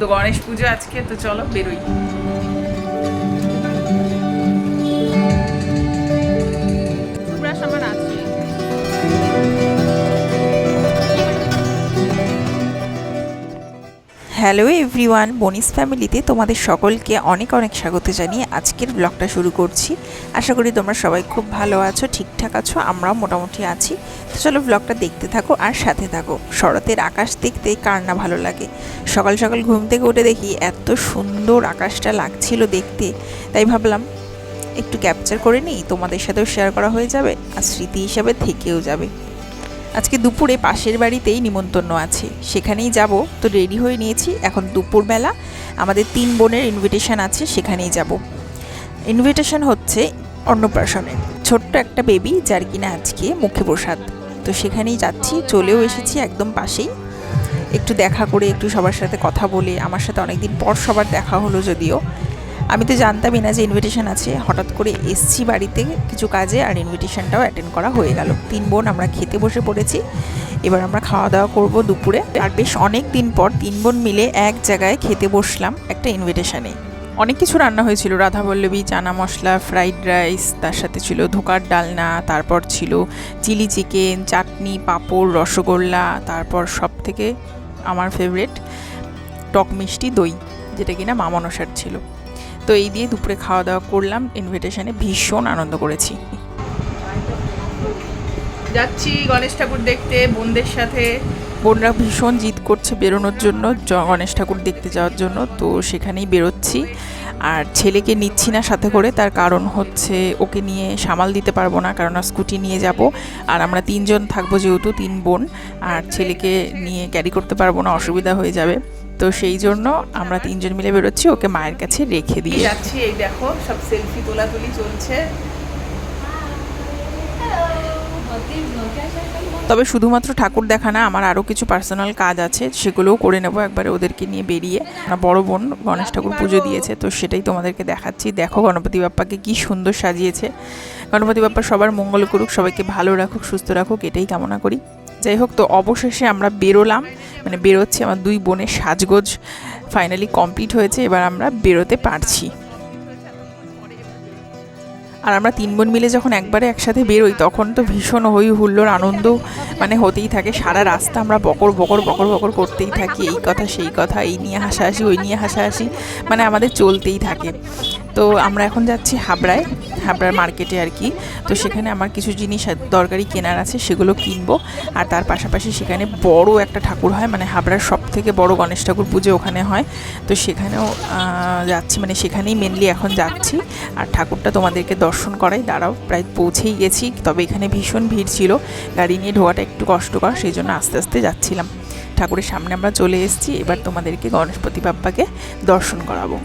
তো গণেশ পুজো আজকে তো চলো বেরোই। হ্যালো এভরিওয়ান, বনিস ফ্যামিলিতে তোমাদের সকলকে অনেক অনেক স্বাগত জানিয়ে আজকের ব্লগটা শুরু করছি। আশা করি তোমরা সবাই খুব ভালো আছো, ঠিকঠাক আছো, আমরাও মোটামুটি আছি। তো চলো ব্লগটা দেখতে থাকো আর সাথে থাকো। শরতের আকাশ দেখতে কার না ভালো লাগে। সকাল সকাল ঘুম থেকে উঠে দেখি এত সুন্দর আকাশটা লাগছিল দেখতে। তাই ভাবলাম একটু ক্যাপচার করে নিই, তোমাদের সাথেও শেয়ার করা হয়ে যাবে আর স্মৃতি হিসাবে থেকেও যাবে। আজকে দুপুরে পাশের বাড়িতেই নিমন্ত্রণ আছে। সেখানেই যাব। তো রেডি হয়ে নিয়েছি। এখন দুপুরবেলা আমাদের তিন বোনের ইনভিটেশন আছে, সেখানেই যাব। ইনভিটেশন হচ্ছে অন্নপ্রাশনের ছোট্ট একটা বেবি যার কিনা আজকে মুখে প্রসাদ। তো সেখানেই যাচ্ছি, চলেও এসেছি একদম পাশেই। একটু দেখা করে, একটু সবার সাথে কথা বলে, আমার সাথে অনেকদিন পর সবার দেখা হলো যদিও। আমি তো জানতামই না যে ইনভিটেশন আছে। হঠাৎ করে এসছি বাড়িতে কিছু কাজে আর ইনভিটেশনটাও অ্যাটেন্ড করা হয়ে গেল। তিন বোন আমরা খেতে বসে পড়েছি। এবার আমরা খাওয়া দাওয়া করব দুপুরে। আর বেশ অনেক দিন পর তিন বোন মিলে এক জায়গায় খেতে বসলাম একটা ইনভিটেশনে অনেক কিছু রান্না হয়েছিল। রাধাবল্লভী চানা মশলা ফ্রাইড রাইস তার সাথে ছিল ধোকার ডালনা, তারপর ছিল চিলি চিকেন চাটনি, পাঁপড়, রসগোল্লা, তারপর সব থেকে আমার ফেভারিট টক মিষ্টি দই, যেটা কিনা মামনসার ছিল। তো এই দিয়ে দুপুরে খাওয়া দাওয়া করলাম। ইনভিটেশনে ভীষণ আনন্দ করেছি। যাচ্ছি গণেশ ঠাকুর দেখতে বোনদের সাথে। বোনরা ভীষণ জিদ করছে বেরোনোর জন্য গণেশ ঠাকুর দেখতে যাওয়ার জন্য। তো সেখানেই বেরোচ্ছি। আর ছেলেকে নিচ্ছি না সাথে করে তার কারণ হচ্ছে ওকে নিয়ে সামাল দিতে পারব না কারণ স্কুটি নিয়ে যাব। আর আমরা তিনজন থাকব যেহেতু তিন বোন। আর ছেলেকে নিয়ে ক্যারি করতে পারব না অসুবিধা হয়ে যাবে। তো সেই জন্য আমরা তিনজন মিলে বেরোচ্ছি ওকে মায়ের কাছে রেখে দিয়ে। যাচ্ছি এই দেখো সব সেলফি তোলাতুলি চলছে। তবে শুধুমাত্র ঠাকুর দেখা না আমার আরও কিছু পার্সোনাল কাজ আছে সেগুলোও করে নেব একবারে ওদেরকে নিয়ে বেরিয়ে। আমার বড় বোন গণেশ ঠাকুর পুজো দিয়েছে তো সেটাই তোমাদেরকে দেখাচ্ছি। দেখো গণপতি বাপ্পাকে কি সুন্দর সাজিয়েছে। গণপতি বাপ্পা সবার মঙ্গল করুক সবাইকে ভালো রাখুক সুস্থ রাখুক এটাই কামনা করি। যাই হোক, তো অবশেষে আমরা বেরোলাম। মানে বেরোচ্ছি, আমার দুই বোনের সাজগোজ ফাইনালি কমপ্লিট হয়েছে, এবার আমরা বেরোতে পারছি। আর আমরা তিন বোন মিলে যখন একবারে একসাথে বেরোই, তখন তো ভীষণ হই হুল্লোর আনন্দ মানে হতেই থাকে। সারা রাস্তা আমরা বকর বকর বকর বকর করতেই থাকি, এই কথা, সেই কথা, এই নিয়ে হাসাহাসি, ওই নিয়ে হাসাহাসি মানে আমাদের চলতেই থাকে। তো আমরা এখন যাচ্ছি হাবড়ায়, হাবড়ার মার্কেটে আর কি। তো সেখানে আমার কিছু জিনিস দরকারি কেনার আছে, সেগুলো কিনবো। আর তার পাশাপাশি সেখানে বড় একটা ঠাকুর হয় মানে হাবড়ার সব থেকে বড় গণেশ ঠাকুর পুজো ওখানে হয়। তো সেখানেও যাচ্ছি মানে সেখানেই মেনলি এখন যাচ্ছি। আর ঠাকুরটা তোমাদেরকে দর্শন করাই, দাঁড়াও, প্রায় পৌঁছেই গেছি। তবে এখানে ভীষণ ভিড় ছিল, গাড়ি নিয়ে ঢোকাটা একটু কষ্টকর, সেই জন্য আস্তে আস্তে যাচ্ছিলাম। ঠাকুরের সামনে আমরা চলে এসেছি, এবার তোমাদেরকে গণেশপতি বাপ্পাকে দর্শন করাবো।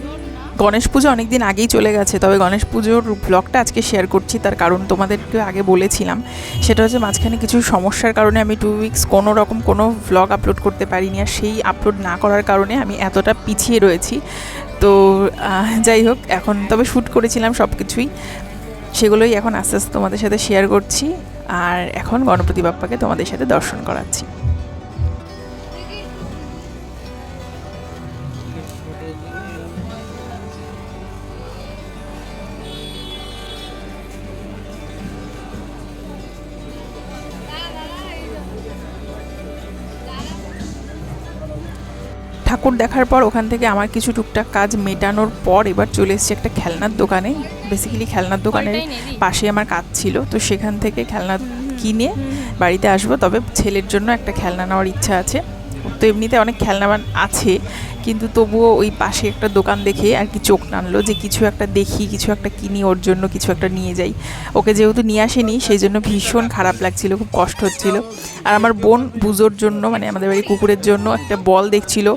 গণেশ পুজো অনেক দিন আগেই চলে গেছে, তবে গণেশ পুজোর ব্লগটা আজকে শেয়ার করছি, তার কারণ তোমাদেরকে আগে বলেছিলাম। সেটা হচ্ছে মাঝখানে কিছু সমস্যার কারণে আমি টু উইকস কোনো রকম কোনো ব্লগ আপলোড করতে পারিনি, আর সেই আপলোড না করার কারণে আমি এতটা পিছিয়ে রয়েছি। তো যাই হোক, এখন তবে শ্যুট করেছিলাম সব কিছুই সেগুলোই এখন আস্তে আস্তে তোমাদের সাথে শেয়ার করছি, আর এখন গণপতি বাপ্পাকে তোমাদের সাথে দর্শন করাচ্ছি। ঠাকুর দেখার পর ওখান থেকে আমার কিছু টুকটাক কাজ মেটানোর পর এবার চলে এসেছি একটা খেলনার দোকানে। বেসিক্যালি খেলনার দোকানের পাশে আমার কাজ ছিল। তো সেখান থেকে খেলনা কিনে বাড়িতে আসব। তবে ছেলের জন্য একটা খেলনা নেওয়ার ইচ্ছা আছে। তো এমনিতে অনেক খেলনা আছে। কিন্তু তবুও ওই পাশে একটা দোকান দেখে আর কি চোখ টানলো যে কিছু একটা দেখি, কিছু একটা কিনি ওর জন্য, কিছু একটা নিয়ে যাই। ওকে যেহেতু নিয়ে আসেনি, সেই জন্য ভীষণ খারাপ লাগছিল, খুব কষ্ট হচ্ছিল। আর আমার বোন বুঝোর জন্য মানে আমাদের বাড়ির কুকুরের জন্য একটা বল দেখছিল,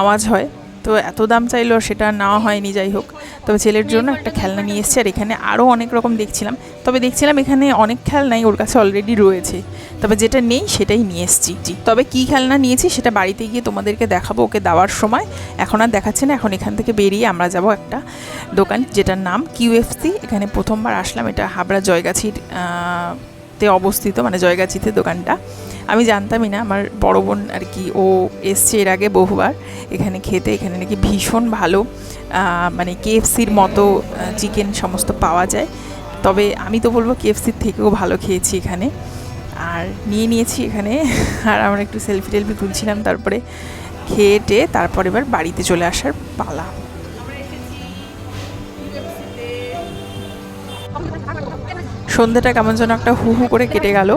আওয়াজ হয়। তো এত দাম চাইলো সেটা নেওয়া হয়নি, যাই হোক। তবে ছেলের জন্য একটা খেলনা নিয়ে এসছে আর এখানে আরও অনেক রকম দেখছিলাম। তবে দেখছিলাম এখানে অনেক খেলনাই ওর কাছে অলরেডি রয়েছে। তবে যেটা নেই সেটাই নিয়ে এসছি। জি। তবে কী খেলনা নিয়েছি সেটা বাড়িতে গিয়ে তোমাদেরকে দেখাবো ওকে দেওয়ার সময়। এখন আর দেখাচ্ছে না, এখন এখান থেকে বেরিয়ে আমরা যাব একটা দোকান যেটার নাম কিউএফসি এখানে প্রথমবার আসলাম, এটা হাবড়া জয়গাছির তে অবস্থিত মানে জয়গাছিতে দোকানটা। আমি জানতামই না, আমার বড় বোন আর কি, ও এসছে এর আগে বহুবার এখানে খেতে। এখানে নাকি ভীষণ ভালো মানে কেএফসির মতো চিকেন সমস্ত পাওয়া যায়। তবে আমি তো বলব কেএফসির থেকেও ভালো খেয়েছি এখানে। আর নিয়ে নিয়েছি এখানে, আর আমরা একটু সেলফি টেলফি তুলছিলাম তারপরে খেয়ে টেয়ে তারপর এবার বাড়িতে চলে আসার পালা। সন্ধ্যাটা কেমন যেন একটা হু হু করে কেটে গেল।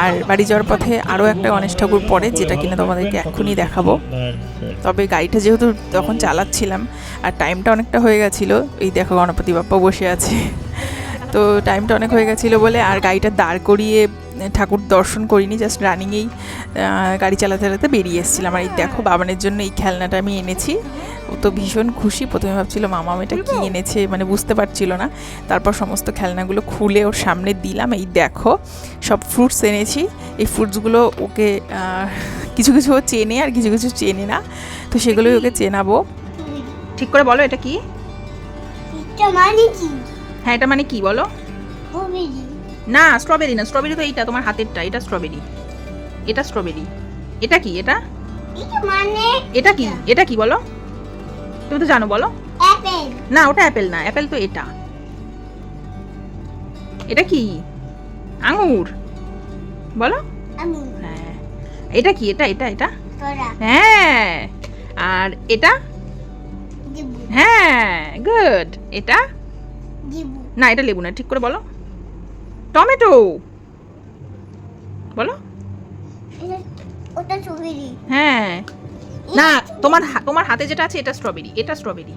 আর বাড়ি যাওয়ার পথে আরও একটা গণেশ ঠাকুর পড়ে, যেটা কিনা তোমাদেরকে এখনই দেখাবো। তবে গাড়িটা যেহেতু তখন চালাচ্ছিলাম, আর টাইমটা অনেকটা হয়ে গেছিল, এই দেখো গণপতি বাপ্পা বসে আছে। তো টাইমটা অনেক হয়ে গেছিল বলে আর গাড়িটা দাঁড় করিয়ে ঠাকুর দর্শন করিনি জাস্ট রানিংয়েই গাড়ি চালাতে চালাতে বেরিয়ে এসেছিলাম। আর এই দেখো বাবানের জন্য এই খেলনাটা আমি এনেছি। ও তো ভীষণ খুশি। প্রথমে ভাবছিল মামা এটা কী এনেছে? মানে বুঝতে পারছিল না। তারপর সমস্ত খেলনাগুলো খুলে ওর সামনে দিলাম। এই দেখো সব ফ্রুটস এনেছি। এই ফ্রুটসগুলো ওকে কিছু কিছু ও চেনে আর কিছু কিছু চেনে না। তো সেগুলোই ওকে চেনাবো। ঠিক করে বলো এটা কি? এটা মানে কি? হ্যাঁ এটা মানে কি বলো? না স্ট্রবেরি না স্ট্রবেরি তো এইটা তোমার হাতেরটা এটা স্ট্রবেরি এটা স্ট্রবেরি এটা কি এটা? এটা মানে কি এটা। কি বলো? তুমি তো জানো বলো। না ওটা অ্যাপেল না অ্যাপেল তো এটা। এটা কি? আঙুর। বলো। হ্যাঁ। এটা কি এটা এটা এটা? হ্যাঁ। আর এটা? হ্যাঁ গুড এটা? না এটা লেবু না ঠিক করে বলো। টমেটো! বলো। ওটা হ্যাঁ। না তোমার হা- তোমার হাতে যেটা আছে এটা স্ট্রবেরি এটা স্ট্রবেরি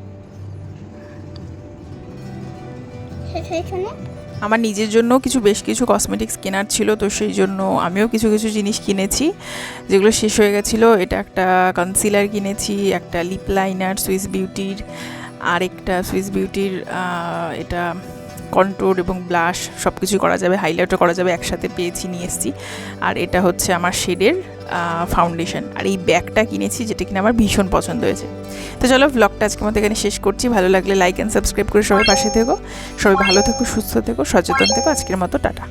আমার নিজের জন্য কিছু বেশ কিছু কসমেটিক্স কেনার ছিল তো সেই জন্য আমিও কিছু কিছু জিনিস কিনেছি যেগুলো শেষ হয়ে গেছিল। এটা একটা কনসিলার কিনেছি একটা লিপ লাইনার সুইস বিউটির আর একটা সুইস বিউটির এটা কন্ট্রোর এবং ব্লাশ সব কিছু করা যাবে হাইলাইটও করা যাবে, একসাথে পেয়েছি, নিয়ে এসেছি। আর এটা হচ্ছে আমার শেডের ফাউন্ডেশন আর এই ব্যাগটা কিনেছি যেটা কিনা আমার ভীষণ পছন্দ হয়েছে। তো চলো ব্লগটা আজকে মতো এখানে শেষ করছি। ভালো লাগলে লাইক অ্যান্ড সাবস্ক্রাইব করে সবাই পাশে থেকো। সবাই ভালো থেকো, সুস্থ থেকো, সচেতন থেকো। আজকের মতো টাটা।